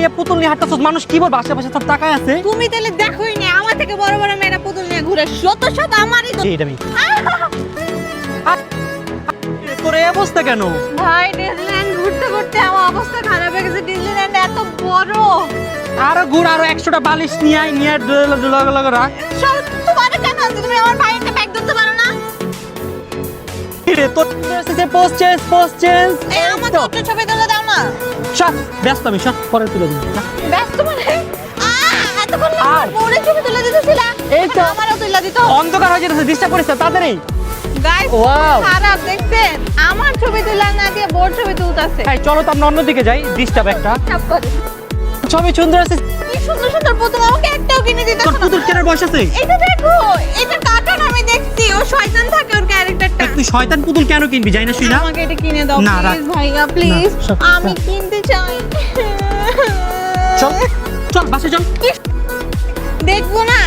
মাইয়া পুতুল নিয়ে হাঁটতেছস মানুষ কি বলবে? আশেপাশে সব টাকায় আছে? তুমি তাহলে দেখোই না আমার থেকে বড় বড় মেয়েরা পুতুল নিয়ে ঘুরে শত শত আমারই তো তোর এই অবস্থা কেন? ভাই ডিজনিল্যান্ড ঘুরতে ঘুরতে আমার অবস্থা খারাপ হয়ে গেছে। ডিজনিল্যান্ড এত বড়। আরও ঘুর আরও একশোটা বালিশ নিয়ে আয় নিয়ে রাখ। সব তোমার কেন আছে? তুমি আমার ভাইকে ব্যাগ ধরতে পারো না? রে তোর পোস্ট চেঞ্জ পোস্ট চেঞ্জ এই আমাকে একটু ছবি তুলে সব ব্যস্ত আমি সব পরে তুলে দিবি। ব্যস্ত মানে? এতক্ষণ না আর? তুলে দিতেছিলা? এই তো। আমারও তুলে দিত। অন্ধকার হয়ে যেতেছে ডিস্টার্ব করিস তাড়াতাড়ি। গাইস খারাপ দেখছেন? আমার ছবি তুলা না দিয়ে বোর ছবি তুলতাছে। এই চলো তো আমরা অন্যদিকে যাই ডিস্টার্ব একটা। ছবি সুন্দর আছে। কি সুন্দর সুন্দর পুতুল আমাকে একটাও কিনে দিতেছ তোর পুতুল কেনার বয়স আছে। এটা দেখো এটা শয়তান পুতুল কেন কিনবি জানি না শুই না? আমাকে এটা কিনে দাও না, প্লিজ ভাইয়া প্লিজ আমি কিনতে চাই। চল চল বাসে চল। দেখব না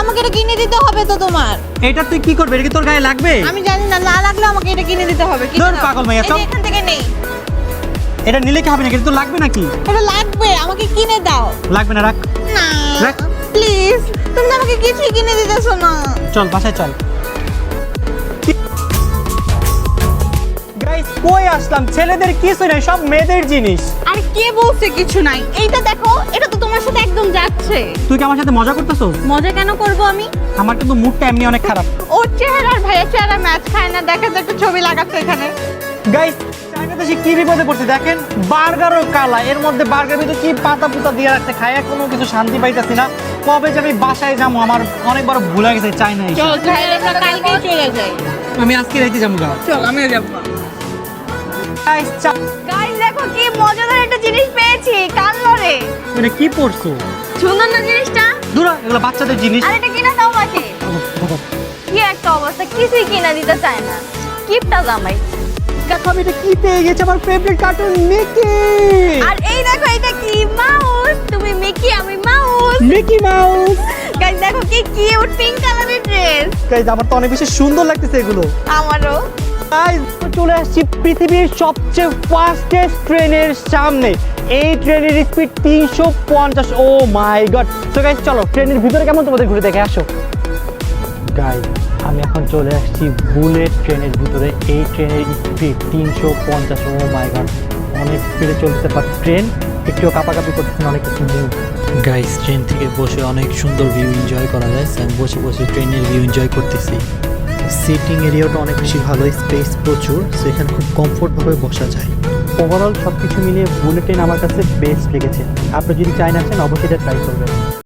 আমাকে এটা কিনে দিতে হবে তো তোমার। এটা তুই কি করবি এটা কি তোর গায়ে লাগবে? আমি জানি না না লাগলে আমাকে এটা কিনে দিতে হবে ধুর, দাও। পাগল মাইয়া, চল। এখান থেকে নেই। এটা নিলে কি হবে না তোর লাগবে নাকি? এটা লাগবে আমাকে কিনে দাও। লাগবে না রাখ। না রাখ। প্লিজ তুমি আমাকে কিছুই কিনে দিতেছো না। চল বাসায় চল। গাইস কই আসলাম? ছেলেদের কিছু নাই সব মেয়েদের জিনিস। আর কে বলছে কিছু নাই? এইটা দেখো এটা তো তোমার সাথে একদম যাচ্ছে। তুই কি আমার সাথে মজা করতেছো? মজা কেন করব আমি? আমার কিন্তু মুডটা এমনি অনেক খারাপ। ওর চেহারা আর ভাইয়ের চেহারা ম্যাচ খায় না দেখা একটা ছবি লাগাচ্ছে এখানে। গাইস কি বিপদে পড়ছে দেখেন? বার্গারও কালা এর মধ্যে বার্গার ভিতরে কি পাতা পুতা দিয়ে রাখছে কোনো কিছু শান্তি পাইতাছি না। কবে যে আমি বাসায় যাব আমার অনেক বড় ভুলে গেছে আমরা কালকেই চলে যাই। আমি আজকে রাইতে যাব চল আমিও যাব। গাইস গাইস দেখো কি মজাদার একটা জিনিস পেয়েছি কি পড়ছো সুন্দর না জিনিসটা? দূরা এগুলো বাচ্চাদের জিনিস। আর এটা কিনা দাও কি একটা অবস্থা কিছুই কিনা দিতে চায় না। কিপটা জামাই দেখো আমি এটা কি পেয়ে গেছি আমার ফেভারিট কার্টুন মিকি আর এই দেখো এটা কি? মাউস তুমি মিকি আমি মাউস মিকি মাউস গাইস দেখো কি কিউট পিঙ্ক কালারের ড্রেস গাইস আমার তো অনেক বেশি সুন্দর লাগতেছে এগুলো। আমারও। চলে আসছি পৃথিবীর সবচেয়ে ফাস্টেস্ট ট্রেনের সামনে। এই ট্রেনের স্পিড তিনশো পঞ্চাশ। ও মাই গড তো গাইস চলো, ট্রেনের ভিতরে কেমন তোমাদের ঘুরে দেখে আসো? গাইস আমি এখন চলে আসছি বুলেট ট্রেনের ভিতরে। এই ট্রেনের স্পিড তিনশো পঞ্চাশ। ও মাই গড অনেক স্পিডে চলতে পার ট্রেন একটু কাপাকাপি করতেছে অনেক কিছু মুভ ট্রেন থেকে বসে অনেক সুন্দর ভিউ এনজয় করা যায়। বসে বসে ট্রেনের ভিউ এনজয় করতেছি। সিটিং এরিয়াটা অনেক বেশি ভালো স্পেস প্রচুর সেখানে খুব কমফোর্টভাবে বসা যায়। ওভারঅল সব কিছু মিলিয়ে বুলেটিন আমার কাছে বেস্ট লেগেছে। আপনি যদি চাই না চান, অবশ্যই এটা ট্রাই করবেন।